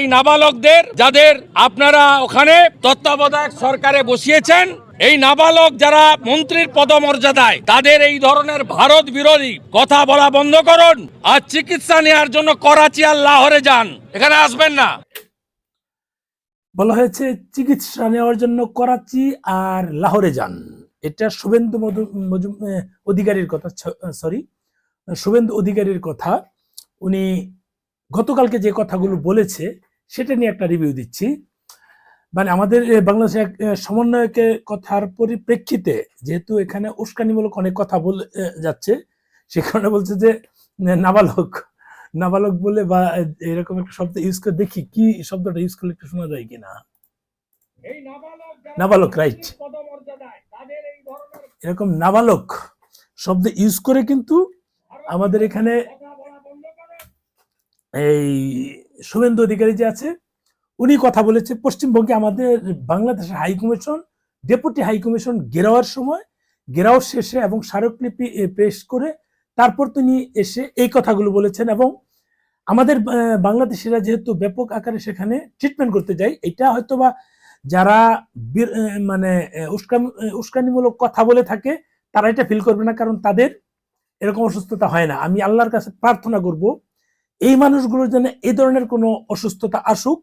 এই নাবালকদের, যাদের আপনারা ওখানে তত্ত্বাবধায়ক সরকারে বসিয়েছেন, এই নাবালক যারা মন্ত্রীর পদমর্যাদায় তাদের এই ধরনের ভারত বিরোধী কথা বলা বন্ধ করুন, আর চিকিৎসা নেওয়ার জন্য করাচি আর লাহোরে যান। এখানে আসবেন না। বলা হয়েছে, চিকিৎসা নেওয়ার জন্য করাচি আর লাহোরে যান। এটা শুভেন্দু মধু- অধিকারীর কথা সরি শুভেন্দু অধিকারীর কথা। উনি গতকালকে যে কথাগুলো বলেছে সেটা নিয়ে একটা রিভিউ দিচ্ছি। মানে আমাদের আহ, বাংলাদেশের এক, সমন্বয়কের কথার পরিপ্রেক্ষিতে যেহেতু এখানে উস্কানিমূলক অনেক কথা বলে যাচ্ছে সে কারণে বলছে যে নাবালক নাবালক বলে বা এরকম একটা শব্দ ইউজ করে দেখি কি শব্দটা ইউজ করলে একটু শোনা যায় কিনা। নাবালক রাইট এরকম নাবালক শব্দ ইউজ করে কিন্তু আমাদের এখানে এই শুভেন্দু অধিকারী যে আছে, উনি কথা বলেছে, পশ্চিমবঙ্গে আমাদের বাংলাদেশের high commission, deputy high commission গেরাওয়ার সময় গেরাও শেষে এবং স্মারকলিপি পেশ করে তারপর তিনি এসে এই কথাগুলো বলেছেন এবং আমাদের বাংলাদেশিরা যেহেতু ব্যাপক আকারে সেখানে ট্রিটমেন্ট করতে যায়, এটা হয়তোবা যারা বীর- মানে উস্কানি- উস্কানিমূলক কথা বলে থাকে, তারা এটা ফিল করবে না কারণ তাদের এরকম অসুস্থতা হয় না। আমি আল্লাহর কাছে প্রার্থনা করব এই মানুষগুলোর জন্য এই ধরনের কোনো অসুস্থতা আসুক,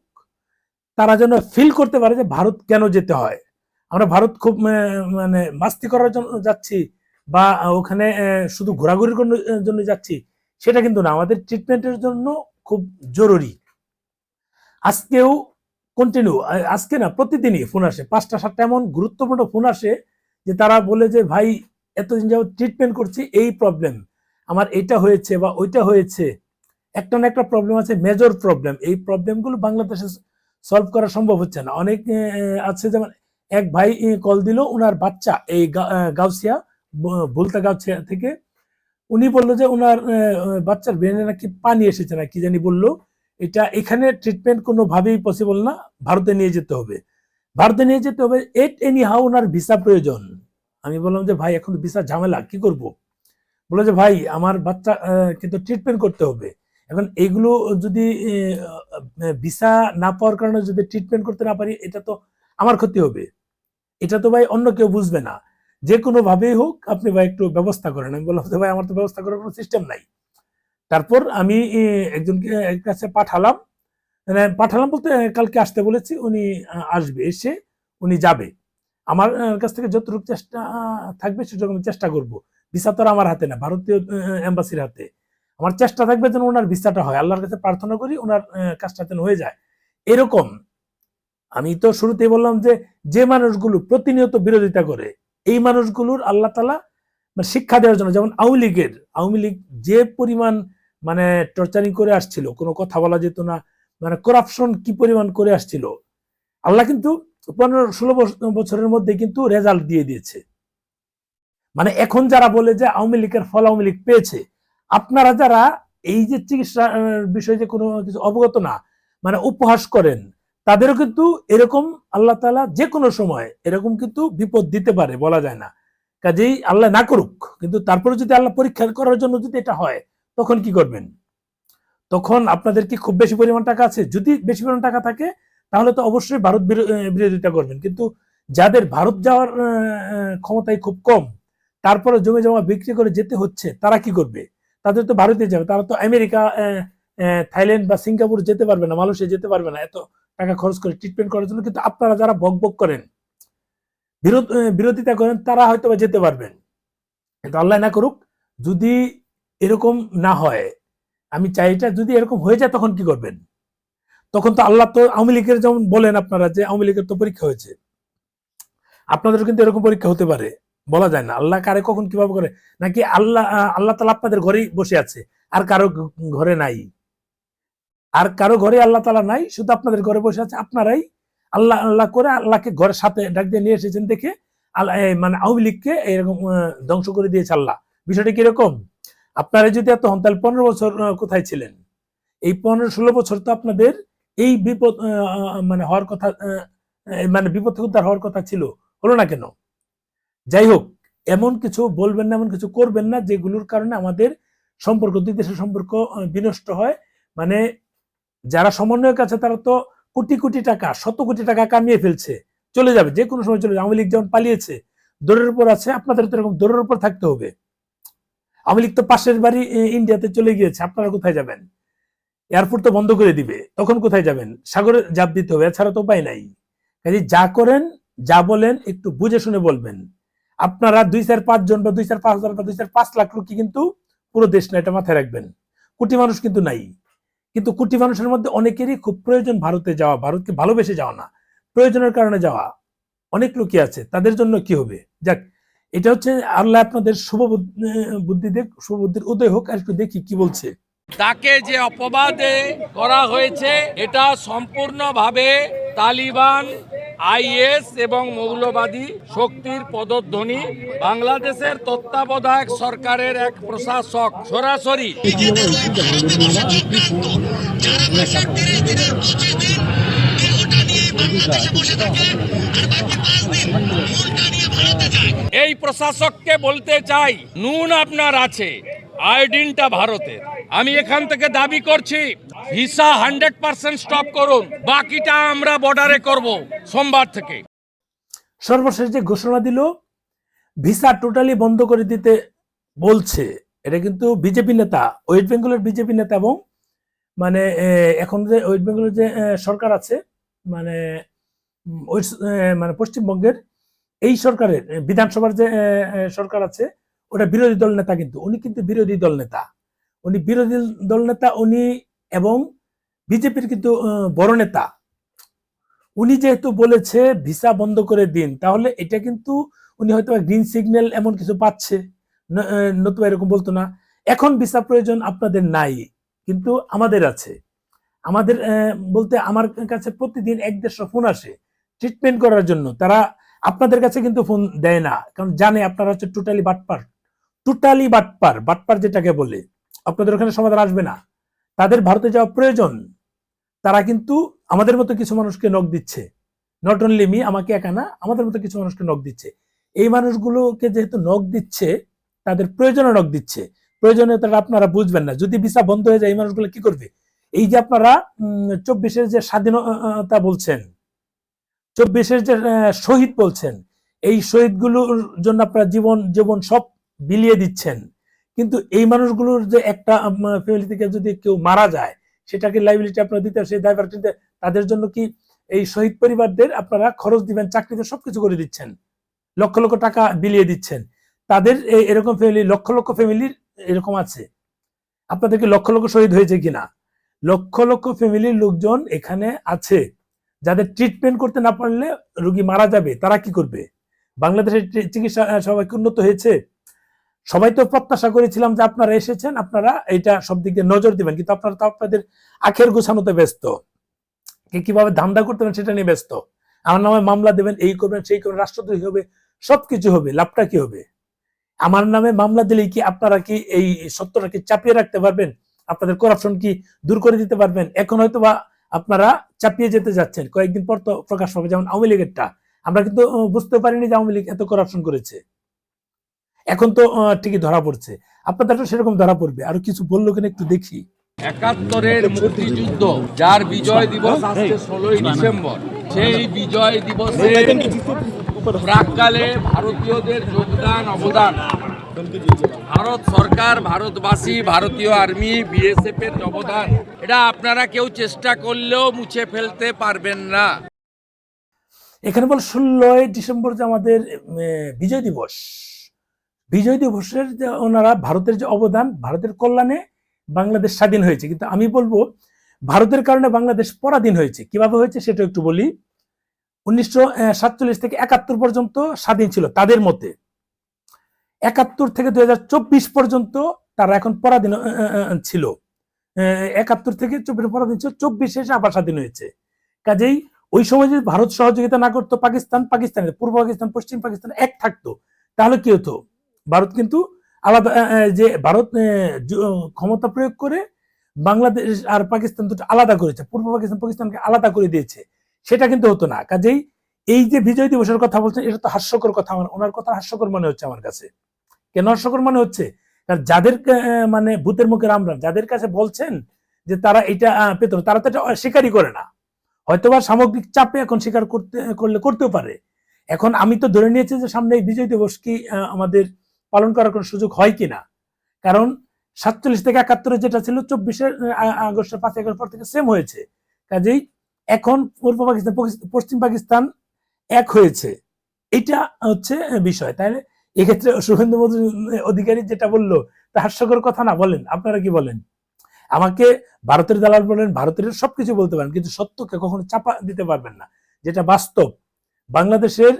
তারা যেন ফিল করতে পারে যে ভারত কেন যেতে হয়। আমরা ভারত খুব মানে মাস্তি করার জন্য যাচ্ছি বা ওখানে শুধু ঘোরাঘুরির জন্য যাচ্ছি, সেটা কিন্তু না। আমাদের ট্রিটমেন্টের জন্য খুব জরুরি। আজকেও কন্টিনিউ আজকে না, প্রতিদিনই ফোন আসে। পাঁচটা, সাতটা এমন গুরুত্বপূর্ণ ফোন আসে যে তারা বলে যে, ভাই, এতদিন যাবত ট্রিটমেন্ট করছি, এই প্রবলেম আমার এটা হয়েছে বা ওইটা হয়েছে। একটা না একটা প্রবলেম আছে মেজর প্রবলেম এই প্রবলেমগুলো বাংলাদেশে সলভ করা সম্ভব হচ্ছে না। অনেক আছে যেমন, এক ভাই কল দিল ওনার বাচ্চা, এই গাউসিয়া ভুলতা গাউসিয়া থেকে। উনি বলল যে ওনার বাচ্চার ব্রেনে নাকি পানি এসেছে না, কি জানি বলল। এটা এখানে ট্রিটমেন্ট কোনোভাবেই পসিবল না, ভারতে নিয়ে যেতে হবে। ভারতে নিয়ে যেতে হবে এট এনি হাউ ওনার ভিসা প্রয়োজন। আমি বললাম যে, ভাই, এখন ভিসা ঝামেলা, কি করব? বলল যে, ভাই, আমার বাচ্চা কিন্তু ট্রিটমেন্ট করতে হবে। এখন এইগুলো যদি ভিসা না পাওয়ার কারণে যদি ট্রিটমেন্ট করতে না পারি, এটা তো আমার ক্ষতি হবে। এটা তো ভাই অন্য কেউ বুঝবে না। যে কোনো ভাবেই হোক, আপনি ভাই একটু ব্যবস্থা করেন। আমি বললাম ভাই, আমার তো ব্যবস্থা করার কোনো সিস্টেম নাই। তারপর আমি একজনকে এক কাছে পাঠালাম। মানে পাঠালাম বলতে কালকে আসতে বলেছি, উনি আসবে, এসে উনি যাবে। আমার কাছ থেকে যতটুকু চেষ্টা থাকবে, সেটুকু আমি চেষ্টা করব। ভিসা তো আমার হাতে না, ভারতীয় এম্বাসির হাতে। আমার চেষ্টা থাকবে যেন ওনার ভিসাটা হয়। আল্লাহর কাছে প্রার্থনা করি ওনার কাজটা যেন হয়ে যায়। এরকম আমি তো শুরুতেই বললাম যে যে মানুষগুলো প্রতিনিয়ত বিরোধিতা করে, এই মানুষগুলোর আল্লাহ তালা মানে শিক্ষা দেওয়ার জন্য, যেমন আওয়ামী লীগের, আওয়ামী লীগ যে পরিমাণ মানে টর্চারিং করে আসছিল, কোনো কথা বলা যেত না মানে করাপশন কি পরিমাণ করে আসছিল, আল্লাহ কিন্তু পনেরো, ষোলো বছ- বছরের মধ্যে কিন্তু রেজাল্ট দিয়ে দিয়েছে। মানে এখন যারা বলে যে আওয়ামী লীগের ফল আওয়ামী লীগ পেয়েছে আপনারা যারা এই যে চিকিৎসা বিষয়ে যে কোনো কিছু অবগত না মানে উপহাস করেন, তাদেরও কিন্তু এরকম আল্লাহ তালা যে কোনো সময় এরকম কিন্তু বিপদ দিতে পারে বলা যায় না। কাজেই আল্লাহ না করুক, কিন্তু তারপরে যদি আল্লাহ পরীক্ষা করার জন্য যদি এটা হয়, তখন কি করবেন? তখন আপনাদের কি খুব বেশি পরিমাণ টাকা আছে? যদি বেশি পরিমাণ টাকা থাকে, তাহলে তো অবশ্যই ভারত বিরো- বিরোধিতা করবেন। কিন্তু যাদের ভারত যাওয়ার ক্ষমতাই খুব কম, তারপরে জমি জমা বিক্রি করে যেতে হচ্ছে, তারা কি করবে? তাদের তো ভারতে যাবে, তারা তো আমেরিকা থাইল্যান্ড বা সিঙ্গাপুর যেতে পারবে না, মালয়েশিয়া যেতে পারবে না, এত টাকা খরচ করে ট্রিটমেন্ট করার জন্য, কিন্তু আপনারা যারা বক বক করেন, বিরোধ বিরোধিতা করেন, তারা হয়তো বা যেতে পারবেন। কিন্তু আল্লাহ না করুক, যদি এরকম না হয়, আমি চাই এটা, যদি এরকম হয়ে যায়, তখন কি করবেন? তখন তো আল্লাহ তো আওয়ামী লীগের যেমন বলেন আপনারা যে, আওয়ামী লীগের তো পরীক্ষা হয়েছে। আপনাদের কিন্তু এরকম পরীক্ষা হতে পারে। বলা যায় না। আল্লাহ কারে কখন কীভাবে করে? নাকি আল্লাহ আল্লাহ তালা আপনাদের ঘরেই বসে আছে, আর কারও ঘরে নাই। আর কারও ঘরে আল্লাহ তালা নাই, শুধু আপনাদের ঘরে বসে আছে, আপনারাই আল্লাহ আল্লাহ করে আল্লাহকে ঘরের সাথে ডাক দিয়ে নিয়ে এসেছেন দেখে আল্লাহ মানে আওয়ামী লীগকে এরকম ধ্বংস করে দিয়েছে আল্লাহ। বিষয়টা কীরকম? আপনারা যদি এত হন, তাহলে পনেরো বছর কোথায় ছিলেন? এই পনেরো ষোলো বছর তো আপনাদের এই বিপদ মানে হওয়ার কথা মানে বিপদ থেকে উদ্ধার হওয়ার কথা ছিল। হলো না কেন? যাই হোক এমন কিছু বলবেন না, এমন কিছু করবেন না, যেগুলোর কারণে আমাদের সম্পর্ক, দুই দেশের সম্পর্ক বিনষ্ট হয়। মানে যারা সমন্বয়ক আছে, তারা তো কোটি কোটি টাকা, শত কোটি টাকা কামিয়ে ফেলছে, চলে যাবে, যে কোনো সময় চলে যাবে। আওয়ামী লীগ যেমন পালিয়েছে দৌড়ের উপর আছে, আপনাদের তো এরকম দৌড়ের উপর থাকতে হবে। আওয়ামী লীগ তো পাশের বাড়ি ইন্ডিয়াতে চলে গিয়েছে, আপনারা কোথায় যাবেন? এয়ারপোর্ট তো বন্ধ করে দিবে, তখন কোথায় যাবেন? সাগরে জাপ দিতে হবে, এছাড়া তো উপায় নাই। কাজে যা করেন, যা বলেন, একটু বুঝে শুনে বলবেন। আপনারা দুই চার পাঁচ জন বা দুই চার পাঁচ হাজার বা দুই চার পাঁচ লাখ লোকই কিন্তু পুরো দেশ না এটা মাথায় রাখবেন। কোটি মানুষ কিন্তু নাই। কিন্তু কোটি মানুষের মধ্যে অনেকেরই খুব প্রয়োজন ভারতে যাওয়া, ভারতকে ভালোবেসে যাওয়া না। প্রয়োজনের কারণে যাওয়া। অনেক লোকই আছে, তাদের জন্য কি হবে? যাক, এটা হচ্ছে আল্লাহ আপনাদের শুভ বুদ্ধি দেখ, শুভ বুদ্ধির উদয় হোক, আর একটু দেখি কি বলছে। তাকে যে অপবাদে করা হয়েছে, এটা সম্পূর্ণভাবে তালিবান আইএস এবং মৌলবাদী শক্তির পদধ্বনি বাংলাদেশের তত্ত্বাবধায়ক সরকারের এক প্রশাসক। সরাসরি। এই প্রশাসককে বলতে চাই, নুন আপনার আছে। আয়োডিনটা ভারতের। আমি এখান থেকে দাবি করছি, ভিসা হান্ড্রেড পার্সেন্ট স্টপ করুন, বাকিটা আমরা বর্ডারে করব সোমবার থেকে। সর্বশেষ যে ঘোষণা দিল, ভিসা টোটালি বন্ধ করে দিতে বলছে, এটা কিন্তু বিজেপি নেতা, ওয়েস্ট বেঙ্গলের বিজেপি নেতা এবং মানে এখন যে ওয়েস্ট বেঙ্গলের যে সরকার আছে মানে মানে পশ্চিমবঙ্গের, এই সরকারের বিধানসভার যে সরকার আছে ওটা বিরোধী দল নেতা কিন্তু, উনি কিন্তু বিরোধী দল নেতা। উনি বিরোধী দল নেতা, উনি এবং বিজেপির কিন্তু বড় নেতা। উনি যেহেতু বলেছে ভিসা বন্ধ করে দিন, তাহলে এটা কিন্তু উনি হয়তো গ্রিন সিগন্যাল এমন কিছু পাচ্ছে। নতুবা এরকম বলতো না। এখন ভিসা প্রয়োজন আপনাদের নাই, কিন্তু আমাদের আছে। আমাদের বলতে আমার কাছে প্রতিদিন এক দেড়শো ফোন আসে ট্রিটমেন্ট করার জন্য। তারা আপনাদের কাছে কিন্তু ফোন দেয় না, কারণ জানে আপনারা হচ্ছে টোটালি বাটপার। টোটালি বাটপার বাটপার যেটাকে বলে, আপনাদের ওখানে সমাধান আসবে না। তাদের ভারতে যাওয়া প্রয়োজন। তারা কিন্তু আমাদের মতো কিছু মানুষকে নখ দিচ্ছে। নট অনলি মি আমাকে একা না, আমাদের মতো কিছু মানুষকে নখ দিচ্ছে। এই মানুষগুলোকে যেহেতু নখ দিচ্ছে, তাদের প্রয়োজনে নখ দিচ্ছে। প্রয়োজনীয়তাটা আপনারা বুঝবেন না। যদি ভিসা বন্ধ হয়ে যায়, এই মানুষগুলো কি করবে? এই যে আপনারা চব্বিশের যে স্বাধীনতা বলছেন, চব্বিশের যে শহীদ বলছেন, এই শহীদগুলোর জন্য আপনারা জীবন জীবন সব বিলিয়ে দিচ্ছেন। কিন্তু এই মানুষগুলোর যে একটা ফ্যামিলি থেকে যদি কেউ মারা যায় সেটাকে লাইবিলিটি আপনারা দিতে সেই দায়ভার কিন্তু তাদের জন্য কি এই শহীদ পরিবারদের আপনারা খরচ দিবেন চাকরিতে সবকিছু করে দিচ্ছেন লক্ষ লক্ষ টাকা বিলিয়ে দিচ্ছেন। তাদের এরকম ফ্যামিলি লক্ষ লক্ষ ফ্যামিলির এরকম আছে। আপনাদেরকে লক্ষ লক্ষ শহীদ হয়েছে কিনা? লক্ষ লক্ষ ফ্যামিলির লোকজন এখানে আছে। যাদের ট্রিটমেন্ট করতে না পারলে রোগী মারা যাবে তারা কি করবে? বাংলাদেশের চিকিৎসা আহ, সবাই উন্নত হয়েছে? সবাই তো প্রত্যাশা করেছিলাম যে আপনারা এসেছেন, আপনারা এটা সব দিকে নজর দিবেন। কিন্তু আপনারা তো আপনাদের আখের গোছানোতে ব্যস্ত। কে কীভাবে ধান্দা করতে হবে সেটা নিয়ে ব্যস্ত। আমার নামে মামলা দেবেন, এই করবেন, সেই করবেন, রাষ্ট্রদ্রোহী হবে, সবকিছু হবে, লাভটা কি হবে? আমার নামে মামলা দিলেই কি আপনারা কি এই সত্যটা কি চাপিয়ে রাখতে পারবেন? আপনাদের করাপশন কি দূর করে দিতে পারবেন? এখন হয়তো বা আপনারা চাপিয়ে যেতে যাচ্ছেন। কয়েকদিন পর তো প্রকাশ পাবে, যেমন আওয়ামী লীগেরটা। আমরা কিন্তু বুঝতে পারিনি যে আওয়ামী লীগ এত করাপশন করেছে। এখন তো ঠিকই ধরা পড়ছে। আপনাদেরটা সেরকম ধরা পড়বে। আর কিছু বলল কিনা একটু দেখি। একাত্তরের মুক্তিযুদ্ধ যার বিজয় দিবস আজকে ষোলোই ডিসেম্বর সেই বিজয় দিবসে প্রাককালে ভারতীয়দের যোগদান অবদান। ভারত সরকার ভারতবাসী ভারতীয় আর্মি বিএসএফ এর অবদান এটা আপনারা কেউ চেষ্টা করলেও মুছে ফেলতে পারবেন না। এখানে বল ষোলোই ডিসেম্বর যে আমাদের বিজয় দিবস। বিজয় দিবসের যে ওনারা ভারতের যে অবদান, ভারতের কল্যাণে বাংলাদেশ স্বাধীন হয়েছে। কিন্তু আমি বলব, ভারতের কারণে বাংলাদেশ পরাধীন হয়েছে। কীভাবে হয়েছে সেটা একটু বলি। উনিশশো সাতচল্লিশ থেকে একাত্তর পর্যন্ত স্বাধীন ছিল তাদের মতে একাত্তর থেকে দুই হাজার চব্বিশ পর্যন্ত তারা এখন পরাধীন ছিল। একাত্তর থেকে চব্বিশ পরাধীন ছিল, চব্বিশ এসে আবার স্বাধীন হয়েছে। কাজেই ওই সময় যদি ভারত সহযোগিতা না করতো, পাকিস্তান, পাকিস্তানের পূর্ব পাকিস্তান, পশ্চিম পাকিস্তান এক থাকতো, তাহলে কি হতো? ভারত কিন্তু আলাদা যে ভারত ক্ষমতা প্রয়োগ করে বাংলাদেশ আর পাকিস্তান দুটো আলাদা করেছে, পূর্ব পাকিস্তান পাকিস্তানকে আলাদা করে দিয়েছে, সেটা কিন্তু হতো না। কাজেই এই যে বিজয় দিবসের কথা বলছেন, এটা তো হাস্যকর কথা, আমার, ওনার কথা হাস্যকর মনে হচ্ছে আমার কাছে। কেন হাস্যকর মনে হচ্ছে? যাদের মানে ভূতের মুখে রামরাম যাদের কাছে বলছেন যে তারা এটা পেত তারা তো এটা স্বীকারই করে না। হয়তোবা সামগ্রিক চাপে এখন স্বীকার করতে, করলে, করতেও পারে। এখন আমি তো ধরে নিয়েছি যে সামনে এই বিজয় দিবস কি আমাদের পালন করার কোনো সুযোগ হয় কিনা? কারণ সাতচল্লিশ থেকে একাত্তরে যেটা ছিল চব্বিশের আগস্টের পাঁচ আগস্ট পর থেকে সেম হয়েছে। কাজেই এখন পূর্ব পাকিস্তান পশ্চিম পাকিস্তান এক হয়েছে। এটা হচ্ছে বিষয়। তাহলে এক্ষেত্রে শুভেন্দু অধিকারী যেটা বলল, তা হাস্যকর কথা না, বলেন। আপনারা কি বলেন? আমাকে ভারতের দালাল বলেন, ভারতের সবকিছু বলতে পারেন, কিন্তু সত্যকে কখনো চাপা দিতে পারবেন না। যেটা বাস্তব, বাংলাদেশের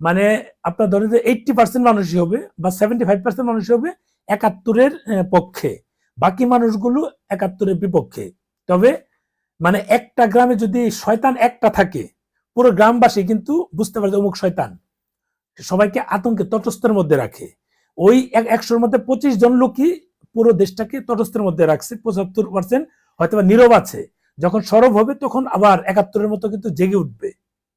মানে আপনার ধরেন যে এইটটি পার্সেন্ট মানুষই হবে বা সেভেন্টি ফাইভ পার্সেন্ট মানুষই হবে একাত্তরের পক্ষে। বাকি মানুষগুলো একাত্তরের বিপক্ষে। তবে মানে একটা গ্রামে যদি শয়তান একটা থাকে, পুরো গ্রামবাসী কিন্তু বুঝতে পারে অমুক শয়তান। সবাইকে আতঙ্কে তটস্থের মধ্যে রাখে। ওই এক- একশোর মধ্যে পঁচিশ জন লোকই পুরো দেশটাকে তটস্থের মধ্যে রাখছে, পঁচাত্তর পার্সেন্ট হয়তো নীরব আছে। যখন সরব হবে তখন আবার একাত্তরের মতো কিন্তু জেগে উঠবে।